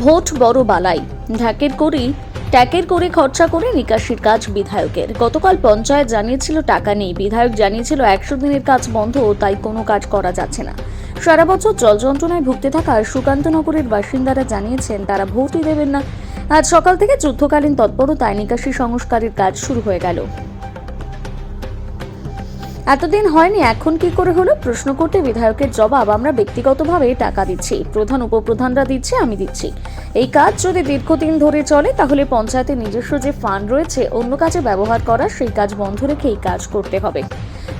Vote বড় বালাই। ঢাকের করি ট্যাকের করে খরচা করে নিকাশির কাজ বিধায়কের। গতকাল পঞ্চায়েত জানিয়েছিল, টাকা নেই। বিধায়ক জানিয়েছিল, একশো দিনের কাজ বন্ধ, তাই কোনো কাজ করা যাচ্ছে না। সারা বছর জল যন্ত্রণায় ভুগতে থাকা সুকান্তনগরের বাসিন্দারা জানিয়েছেন, তারা ভোটই দেবেন না। আজ সকাল থেকে যুদ্ধকালীন তৎপরতায় নিকাশি সংস্কারের কাজ শুরু হয়ে গেল। এতদিন হয়নি, এখন কি করে হলো? প্রশ্ন করতে বিধায়কের জবাব আমরা ব্যক্তিগতভাবে টাকা দিচ্ছি। প্রধান উপপ্রধানরা দিচ্ছে, আমি দিচ্ছি। এই কাজ যদি দীর্ঘদিন ধরে চলে, তাহলে পঞ্চায়েতের নিজস্ব যে ফান্ড রয়েছে, অন্য কাজে ব্যবহার করা, সেই কাজ বন্ধ রেখে এই কাজ করতে হবে।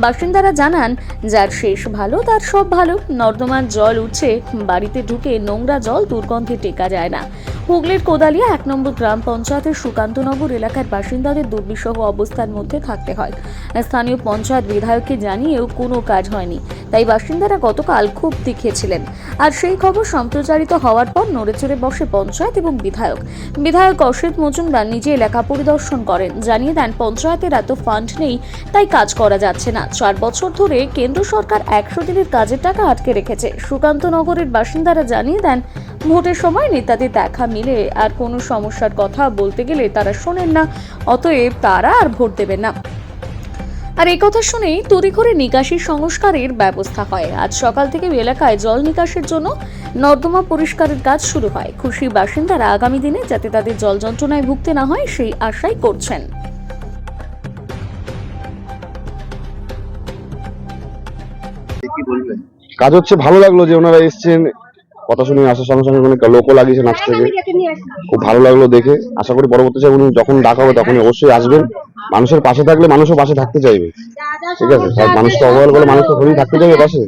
বাসিন্দারা জানান, যার শেষ ভালো, তার সব ভালো। নর্দমার জল উঠছে, বাড়িতে ঢুকে নোংরা জল দুর্গন্ধে টেকা যায় না। হুগলির কোদালিয়া এক নম্বর গ্রাম পঞ্চায়েতের সুকান্তনগর এলাকার বাসিন্দাদের দুর্বিষহ অবস্থার মধ্যে থাকতে হয়। স্থানীয় পঞ্চায়েত বিধায়ককে জানিয়েও কোনো কাজ হয়নি। তাই বাসিন্দারা গতকাল খুব দেখিয়েছিলেন। আর সেই খবর সম্প্রচারিত হওয়ার পর নড়েচড়ে বসে পঞ্চায়েত এবং বিধায়ক। বিধায়ক অসিত মজুমদার নিজে এলাকা পরিদর্শন করেন। জানিয়ে দেন, পঞ্চায়েতের এত ফান্ড নেই, তাই কাজ করা যাচ্ছে না। চার বছর ধরে কেন্দ্র সরকার একশো দিনের কাজের টাকা আটকে রেখেছে। সুকান্তনগরের বাসিন্দারা জানিয়ে দেন, ভোটের সময় নেতাদের দেখা মিলে, আর কোনো সমস্যার কথা বলতে গেলে তারা শোনেন না, অতএব তারা আর ভোট দেবেন না। আর এই কথা শুনেই তড়িঘড়ি নিকাশি সংস্কারের ব্যবস্থা হয়। আজ সকাল থেকে এলাকায় জল নিকাশের জন্য নর্দমা পরিষ্কারের কাজ শুরু হয়। খুশি বাসিন্দারা আগামী দিনে যাতে তাদের জল যন্ত্রণায় ভুগতে না হয়, সেই আশাই করছেন। কি বলবেন? কাজ হচ্ছে ভালো লাগল যে ওনারা এসছেন কথা শুনে আসার সঙ্গে সঙ্গে অনেক লোকও লাগিয়েছেন আজ থেকে। খুব ভালো লাগল দেখে। আশা করি পরবর্তী উনি যখন ডাকা হবে তখন অবশ্যই আসবেন। মানুষের পাশে থাকলে মানুষও পাশে থাকতে চাইবে। ঠিক আছে? মানুষকে অবহেলা করলে মানুষ তো থাকতে চাইবে পাশে।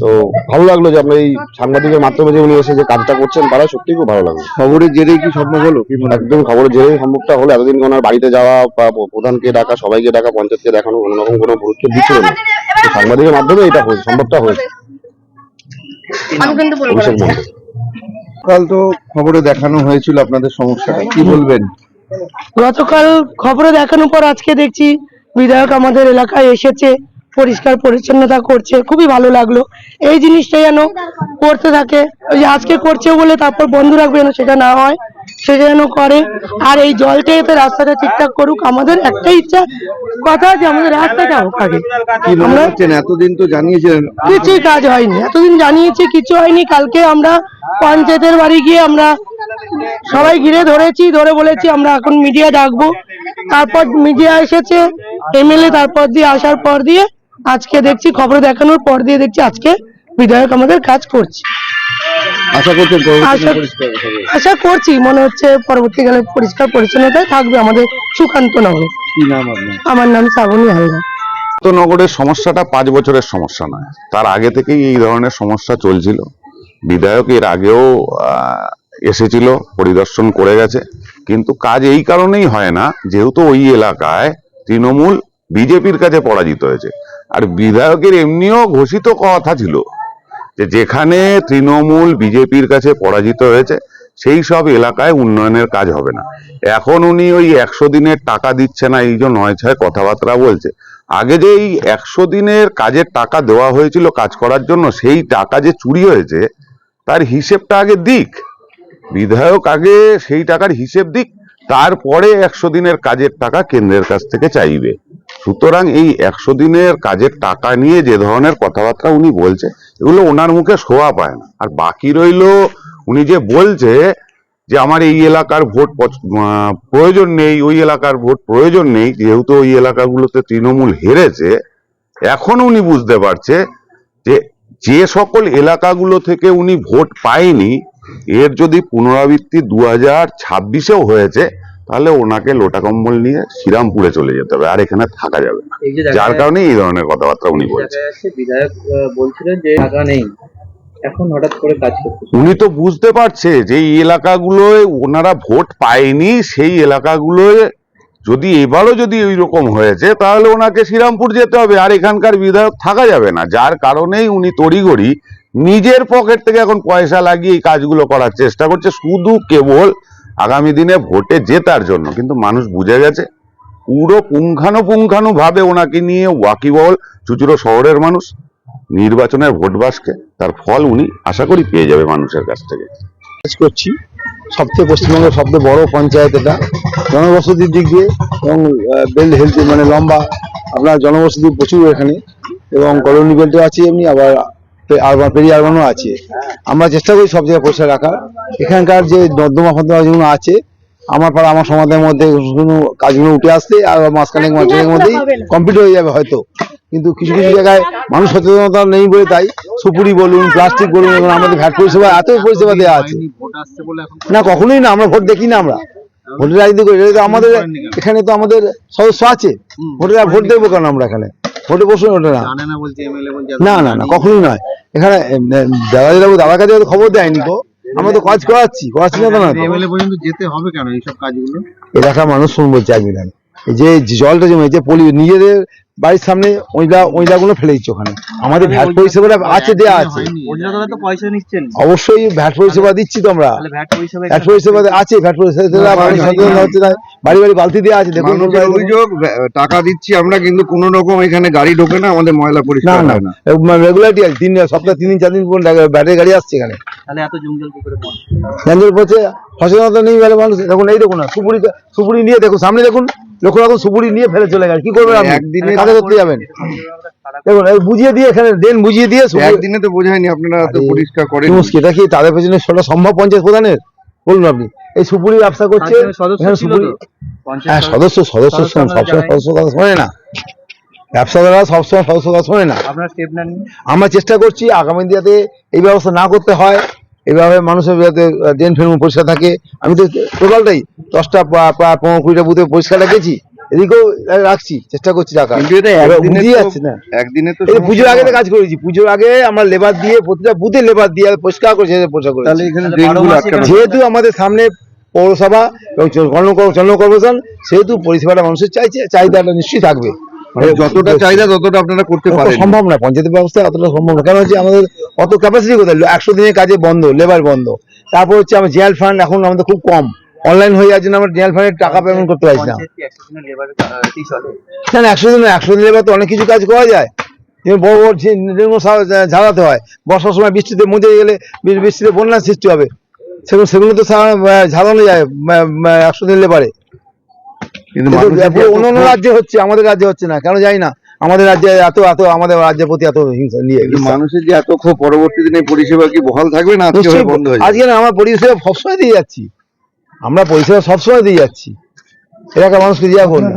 তো ভালো লাগল যে আপনার এই সাংবাদিকের মাধ্যমে যে উনি এসে যে কাজটা করছেন তারা সত্যি খুব ভালো লাগল। খবরের জেরেই কি সম্ভব হলো? কি? একদম খবরের যে সম্ভবটা হলো। এতদিন ওনার বাড়িতে যাওয়া বা প্রধানকে ডাকা সবাইকে ডাকা পঞ্চায়েতকে দেখানো অন্যরকম কোনো গুরুত্ব দিচ্ছিল না। সাংবাদিকের মাধ্যমে এটা হয়েছে সম্ভবটা হয়েছে। অভিষেক মন্ডল কাল তো খবরে দেখানো হয়েছিল আপনাদের সমস্যাটা কি বলবেন? গতকাল খবরে দেখানোর পর আজকে দেখছি বিধায়ক আমাদের এলাকায় এসেছে। পরিষ্কার পরিচ্ছন্নতা করছে খুবই ভালো লাগল। এই জিনিসটা যেন করতে থাকে ওই যে আজকে করছে বলে তারপর বন্ধ রাখবে যেন সেটা না হয় সেটা যেন করে। আর এই জলটা এতে রাস্তাটা ঠিকঠাক করুক আমাদের একটাই ইচ্ছা কথা যে আমাদের রাস্তাটা হোক আগে। আমরা এতদিন তো জানিয়েছিলেন কিছুই কাজ হয়নি এতদিন জানিয়েছি কিছু হয়নি কালকে আমরা পঞ্চায়েতের বাড়ি গিয়ে আমরা সবাই ঘিরে ধরেছি ধরে বলেছি আমরা এখন মিডিয়া ডাকবো। তারপর মিডিয়া এসেছে এমএলএ তারপর দিয়ে আসার পর দিয়ে আজকে দেখছি খবর দেখানোর পর দিয়ে দেখছি আজকে বিধায়ক আমাদের কাজ করছে। আশা করছেন আশা- করছি মনে হচ্ছে পরবর্তীকালে পরিষ্কার পরিচ্ছন্নতায় থাকবে আমাদের সুকান্ত নগর। আমার নাম শ্রাবণী হালদার। নগরের সমস্যাটা পাঁচ বছরের সমস্যা নয়। তার আগে থেকেই এই ধরনের সমস্যা চলছিল। বিধায়ক এর আগেও এসেছিল পরিদর্শন করে গেছে। কিন্তু কাজ এই কারণেই হয় না যেহেতু ওই এলাকায় তৃণমূল বিজেপির কাছে পরাজিত হয়েছে। আর বিধায়কের এমনিও ঘোষিত কথা ছিল যে যেখানে তৃণমূল বিজেপির কাছে পরাজিত হয়েছে, সেই সব এলাকায় উন্নয়নের কাজ হবে না। এখন উনি ওই একশো দিনের টাকা দিচ্ছে না, এই যে নয় ছয় কথাবার্তা বলছে। আগে যে এই একশো দিনের কাজের টাকা দেওয়া হয়েছিল কাজ করার জন্য, সেই টাকা যে চুরি হয়েছে, তার হিসেবটা আগে দিক। বিধায়ক আগে সেই টাকার হিসেব দিক, তারপরে একশো দিনের কাজের টাকা কেন্দ্রের কাছ থেকে চাইবে। সুতরাং এই একশো দিনের কাজের টাকা নিয়ে যে ধরনের কথাবার্তা উনি বলছে, এগুলো ওনার মুখে শোয়া পায় না। আর বাকি রইল, উনি যে বলছে যে আমার এই এলাকার ভোট প্রয়োজন নেই, ওই এলাকার ভোট প্রয়োজন নেই, যেহেতু ওই এলাকাগুলোতে তৃণমূল হেরেছে, এখন উনি বুঝতে পারছে যে যে সকল এলাকাগুলো থেকে উনি ভোট পায়নি, এর যদি পুনরাবৃত্তি দু হাজার ছাব্বিশেও হয়েছে তাহলে ওনাকে লোটা কম্বল নিয়ে শ্রীরামপুরে চলে যেতে হবে আর এখানে থাকা যাবে না। যার কারণে এই ধরনের কথাবার্তা উনি বলছেন। বিধায়ক বলছিলেন যে টাকা নেই। এখন হঠাৎ করে কাজ উনি তো বুঝতে পারছে যে এই এলাকাগুলোয় ওনারা ভোট পায়নি সেই এলাকাগুলোয় যদি এবারও যদি ওই রকম হয়েছে তাহলে ওনাকে শ্রীরামপুর যেতে হবে আর এখানকার বিধায়ক থাকা যাবে না। যার কারণেই উনি তড়িঘড়ি নিজের পকেট থেকে এখন পয়সা লাগিয়ে এই কাজগুলো করার চেষ্টা করছে। শুধু কেবল আগামী দিনে ভোটে জেতার জন্য, কিন্তু মানুষ বুঝে গেছে, পুরো পুঙ্খানুপুঙ্খানু ভাবে ওনাকে নিয়ে ওয়াকিবহল চুচুড়ো শহরের মানুষ, নির্বাচনের ভোট বাসকে তার ফল উনি আশা করি পেয়ে যাবে মানুষের কাছ থেকে। কাজ করছি সবথেকে পশ্চিমবঙ্গের সবচেয়ে বড় পঞ্চায়েত এটা। জনবসতির দিক দিয়ে এবং বেল হেলথ মানে লম্বা, আপনার জনবসতি প্রচুর এখানে, এবং কলোনি বেল্টও আছে এমনি আবার আরবান পেরি আরবানও আছে। আমরা চেষ্টা করি সব জায়গায় পরিষ্কার রাখার। এখানকার যে নর্দমা ফর্দমা যেগুলো আছে আমার পাড়া আমার সমাজের মধ্যে কোনো কাজগুলো উঠে আসতে আর মাঝখানে মাঝখানের মধ্যেই কমপ্লিট হয়ে যাবে হয়তো। কিন্তু কিছু কিছু জায়গায় মানুষ সচেতনতা নেই বলে তাই সুপুরি বলুন প্লাস্টিক বলুন এবং আমাদের ভ্যাট পরিষেবা এত পরিষেবা দেওয়া আছে। না কখনোই না আমরা ভোট দেখি না আমরা। ভোটের রাজনীতি করি তো আমাদের এখানে তো আমাদের সদস্য আছে। ভোটের ভোট দেবো কেন আমরা এখানে? ভোটে বসুন ওটা না না না কখনোই নয়। এখানে দাদা দাদা দাদার কাছে খবর দেয়নি তো আমরা তো কাজ করাচ্ছি করাচ্ছি না না পর্যন্ত যেতে হবে কেন এইসব কাজগুলো? এলাকার মানুষ শুনব চাইবে না এই যে জলটা জমে যে পলি নিজেদের বাড়ির সামনে ওইটা গুলো ফেলে দিচ্ছে ওখানে। আমাদের ভ্যাট পরিষেবাটা আছে দেয়া আছে। অবশ্যই ভ্যাট পরিষেবা দিচ্ছি তো আমরা। ভ্যাট পরিষেবা আছে ভ্যাট পরিষেবা বাড়ি বাড়ি বালতি দেওয়া আছে দেখুন অভিযোগ টাকা দিচ্ছি আমরা কিন্তু কোনো রকম এখানে গাড়ি ঢোকে না আমাদের ময়লা না পরিষ্কার না হয় না। রেগুলারিটি আছে তিন সপ্তাহে তিন দিন চার দিন পর্যন্ত ব্যাটারি গাড়ি আসছে এখানে। তাহলে এত জঞ্জাল কি করে পড়ে? গ্যাঞ্জল পড়ছে সচেতনতা নেই বলে মানুষ দেখুন এই দেখুন না সুপুরি সুপুরি নিয়ে দেখুন সামনে দেখুন। লোক এখন সুপুরি নিয়ে ফেলে চলে গেছে। কি করবেন আপনি? একদিনে কাজে করতে যাবেন? দেখুন এই বুঝিয়ে দিয়ে এখানে ড্রেন বুঝিয়ে দিয়ে সুপুরি- একদিনে তো বোঝায়নি আপনারা তো পরিষ্কার করেন কি মুশকিল এটা কি তাদের পেছনে সেটা সম্ভব পঞ্চায়েত প্রধানের? বলুন আপনি এই সুপুরি ব্যবসা করছে সদস্য সুপুরি হ্যাঁ সদস্য সদস্য সবসময়। সদস্য কথা শোনে না। ব্যবসাদাররা সবসময় সদস্য কথা শোনে না। আপনার স্টেপ নেন আমরা চেষ্টা করছি আগামী দিনে এই ব্যবস্থা না করতে হয়। এইভাবে মানুষের যাতে ড্রেন ফ্রেন পরিষ্কার থাকে। আমি তো টোটালটাই দশটা পা- পা- পনেরো কুড়িটা বুথে পরিষ্কার রেখেছি। এদিকেও রাখছি চেষ্টা করছি রাখার। কিন্তু একদিনে তো- না। একদিনে তো পুজোর আগে কাজ করেছি। পুজোর আগে আমরা লেবার দিয়ে প্রতিটা বুথে লেবার দিয়ে পরিষ্কার করে সেটা পরিষ্কার করেছি যেহেতু আমাদের সামনে পৌরসভা এবং জন কর্পোরেশন সেহেতু পরিষেবাটা মানুষের চাইছে চাহিদাটা নিশ্চয়ই থাকবে। মানে যতটা চাহিদা ততটা আপনারা করতে পারেন সম্ভব না পঞ্চায়েত ব্যবস্থা অতটা সম্ভব না কেন হচ্ছে আমাদের অত ক্যাপাসিটি কোথায়? একশো দিনের কাজে বন্ধ লেবার বন্ধ। তারপর হচ্ছে আমার জেল ফান্ড এখন আমাদের খুব কম। অনলাইন হয়ে যাচ্ছে না আমরা জেল ফান্ডের টাকা পেমেন্ট করতে পারছি না। না একশো দিন একশো দিন লেবার তো অনেক কিছু কাজ করা যায়। যেমন বড় বড় যে ঝাড়াতে হয় বর্ষার সময় বৃষ্টিতে মুজে গেলে বৃষ্টিতে বন্যার সৃষ্টি হবে। সেগুলো সেগুলো তো ঝাড়ানো যায় একশো দিন লেবারে কিন্তু অন্য রাজ্যে হচ্ছে আমাদের রাজ্যে হচ্ছে না কেন জানি না আমাদের রাজ্যে এত এত আমাদের রাজ্যের প্রতি এত হিংসা নিয়ে মানুষের যে এত ক্ষোভ পরবর্তী দিনে পরিষেবা কি বহাল থাকবে না আজকে বন্ধ আজকে না আমরা পরিষেবা সবসময় দিয়ে যাচ্ছি। আমরা পরিষেবা সবসময় দিয়ে যাচ্ছি। এলাকার মানুষকে করুন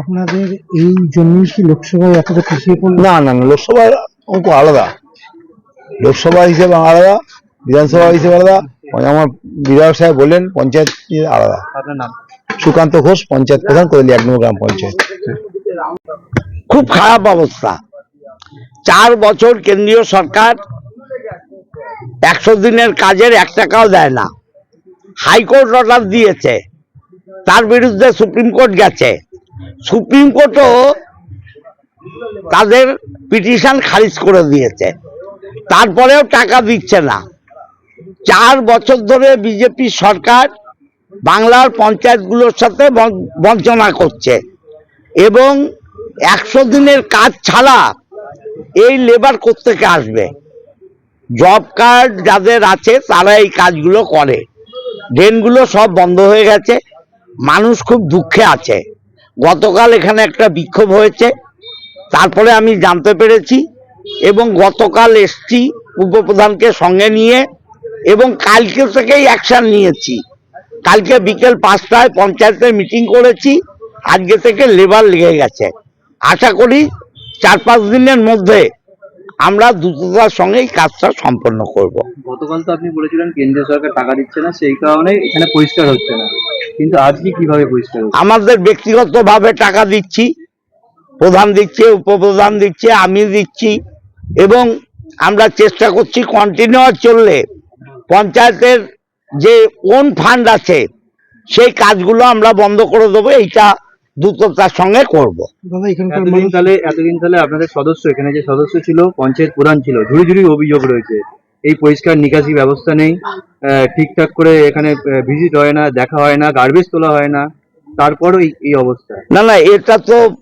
আপনাদের এই জন্যই কি লোকসভায় এতটা পিছিয়ে পড়ল? না না না লোকসভার অঙ্ক আলাদা। লোকসভা হিসেবে আলাদা বিধানসভা হিসেবে আলাদা আমার বিধায়ক সাহেব বললেন পঞ্চায়েত আলাদা। আপনার নাম? সুকান্ত ঘোষ, পঞ্চায়েত প্রধান কোদলি এক নম্বর গ্রাম পঞ্চায়েত। খুব খারাপ অবস্থা। চার বছর কেন্দ্রীয় সরকার একশো দিনের কাজের এক টাকাও দেয় না। হাইকোর্ট অর্ডার দিয়েছে, তার বিরুদ্ধে সুপ্রিম কোর্ট গেছে। সুপ্রিম কোর্টও তাদের পিটিশন খারিজ করে দিয়েছে। তারপরেও টাকা দিচ্ছে না। চার বছর ধরে বিজেপি সরকার বাংলার পঞ্চায়েতগুলোর সাথে বঞ্চ- বঞ্চনা করছে। এবং একশো দিনের কাজ ছাড়া এই লেবার থেকে আসবে? জব কার্ড যাদের আছে, তারা এই কাজগুলো করে। ড্রেনগুলো সব বন্ধ হয়ে গেছে। মানুষ খুব দুঃখে আছে। গতকাল এখানে একটা বিক্ষোভ হয়েছে। তারপরে আমি জানতে পেরেছি এবং গতকাল এসছি উপপ্রধানকে সঙ্গে নিয়ে এবং কালকে থেকেই অ্যাকশন নিয়েছি। কালকে বিকেল পাঁচটায় পঞ্চায়েতে মিটিং করেছি আজকে থেকে লেবার লেগে গেছে। আশা করি চার পাঁচ দিনের মধ্যে আমরা দ্রুততার সঙ্গে এই কাজটা সম্পন্ন করব। গতকাল তো আপনি বলেছিলেন কেন্দ্রীয় সরকার টাকা দিচ্ছে না সেই কারণে এখানে পরিষ্কার হচ্ছে না। কিন্তু আজকে কীভাবে পরিষ্কার আমাদের ব্যক্তিগতভাবে টাকা দিচ্ছি প্রধান দিচ্ছে উপপ্রধান দিচ্ছে আমি দিচ্ছি এবং আমরা চেষ্টা করছি কন্টিনিউয়াস চললে। পঞ্চায়েতের যে কোন ফান্ড আছে সেই কাজগুলো আমরা বন্ধ করে দেবো এইটা দ্রুততার সঙ্গে করব। এতদিন তাহলে এতদিন তাহলে আপনাদের সদস্য এখানে যে সদস্য ছিল পঞ্চায়েত প্রধান ছিল ঝুড়ি ঝুড়ি অভিযোগ রয়েছে। এই পরিষ্কার নিকাশি ব্যবস্থা নেই। আহ, ঠিকঠাক করে এখানে ভিজিট হয় না দেখা হয় না গার্বেজ তোলা হয় না। তারপরও এই এই অবস্থা। না না এটা তো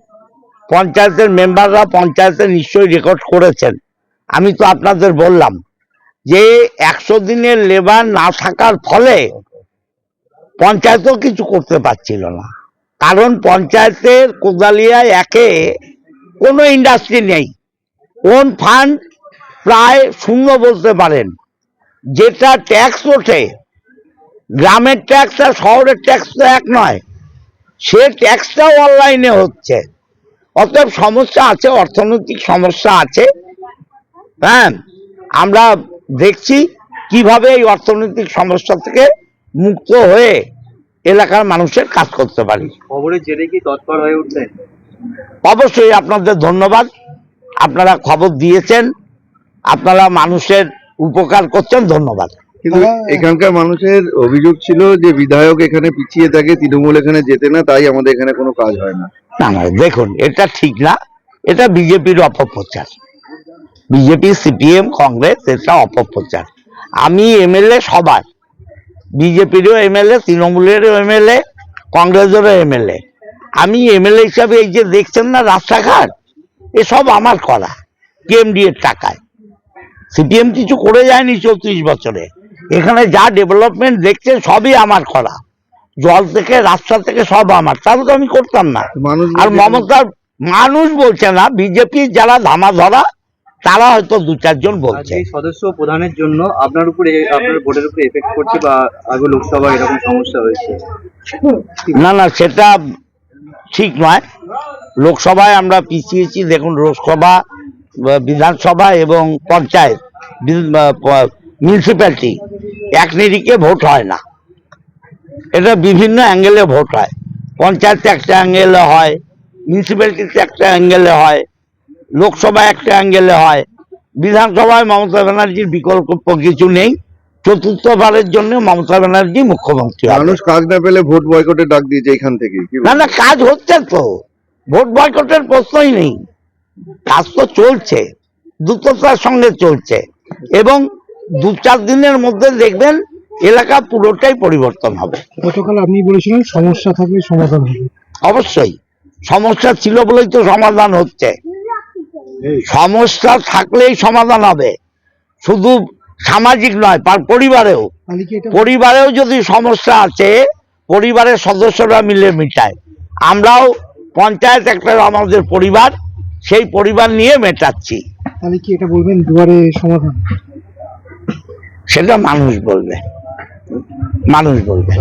পঞ্চায়েতের মেম্বাররা পঞ্চায়েতে নিশ্চয়ই রেকর্ড করেছেন। আমি তো আপনাদের বললাম। যে একশো দিনের লেবার না থাকার ফলে পঞ্চায়েতও কিছু করতে পারছিল না। কারণ পঞ্চায়েতের কোদালিয়ায় একে কোনো ইন্ডাস্ট্রি নেই। কোন ফান্ড প্রায় শূন্য বলতে পারেন। যেটা ট্যাক্স ওঠে, গ্রামের ট্যাক্স আর শহরের ট্যাক্স তো এক নয়। সে ট্যাক্সটাও অনলাইনে হচ্ছে। অতএব সমস্যা আছে, অর্থনৈতিক সমস্যা আছে। হ্যাঁ আমরা দেখছি কীভাবে এই অর্থনৈতিক সমস্যা থেকে মুক্ত হয়ে এলাকার মানুষের কাজ করতে পারি। খবরের জেরে কি তৎপর হয়ে উঠলেন অবশ্যই আপনাদের ধন্যবাদ। আপনারা খবর দিয়েছেন আপনারা মানুষের উপকার করছেন ধন্যবাদ। কিন্তু এখানকার মানুষের অভিযোগ ছিল যে বিধায়ক এখানে পিছিয়ে থাকে তৃণমূল এখানে যেতে না তাই আমাদের এখানে কোনো কাজ হয় না। না না দেখুন এটা ঠিক না এটা বিজেপির অপপ্রচার। বিজেপি সিপিএম কংগ্রেস এটা অপপ্রচার। আমি এমএলএ সবার বিজেপিরও এমএলএ তৃণমূলেরও এমএলএ কংগ্রেসেরও এমএলএ। আমি এমএলএ হিসাবে এই যে দেখছেন না রাস্তাঘাট এসব আমার করা কেএমডি এর টাকায়। সিপিএম কিছু করে যায়নি চৌত্রিশ বছরে। এখানে যা ডেভেলপমেন্ট দেখছেন সবই আমার করা। জল থেকে রাস্তা থেকে সব আমার। তাহলে তো আমি করতাম না। আর মমতার মানুষ বলছে না বিজেপির যারা ধামা ধরা তারা হয়তো দু চারজন বলছে। সদস্য প্রধানের জন্য আপনার উপরে আপনার ভোটের উপরে এফেক্ট করছে বা আগে লোকসভা এরকম সমস্যা হয়েছে? না না সেটা ঠিক নয়। লোকসভায় আমরা পিছিয়েছি দেখুন লোকসভা বিধানসভা এবং পঞ্চায়েত মিউনিসিপ্যালিটি এক নিরিখে ভোট হয় না। এটা বিভিন্ন অ্যাঙ্গেলে ভোট হয়। পঞ্চায়েতে একটা অ্যাঙ্গেলে হয় মিউনিসিপ্যালিটিতে একটা অ্যাঙ্গেলে হয়। লোকসভা একটা অ্যাঙ্গেলে হয়। বিধানসভায় মমতা ব্যানার্জির বিকল্প কিছু নেই। চতুর্থবারের জন্য মমতা ব্যানার্জি মুখ্যমন্ত্রী মানুষ কাজ না পেলে ভোট বয়কটের ডাক দিয়েছে এখান থেকে। না না কাজ হচ্ছে তো। ভোট বয়কটের প্রশ্নই নেই। কাজ তো চলছে। দ্রুততার সঙ্গে চলছে। এবং দু চার দিনের মধ্যে দেখবেন এলাকা পুরোটাই পরিবর্তন হবে। গতকাল আপনি বলেছিলেন সমস্যা থাকলে সমাধান হবে। অবশ্যই। সমস্যা ছিল বলেই তো সমাধান হচ্ছে। সমস্যা থাকলেই সমাধান হবে। শুধু সামাজিক নয় পরিবারেও। পরিবারেও যদি সমস্যা আছে পরিবারের সদস্যরা মিলে মিটায়। আমরাও পঞ্চায়েত একটা আমাদের পরিবার সেই পরিবার নিয়ে মেটাচ্ছি। তাহলে কি এটা বলবেন দুয়ারে সমাধান? সেটা মানুষ বলবে। মানুষ বলবে।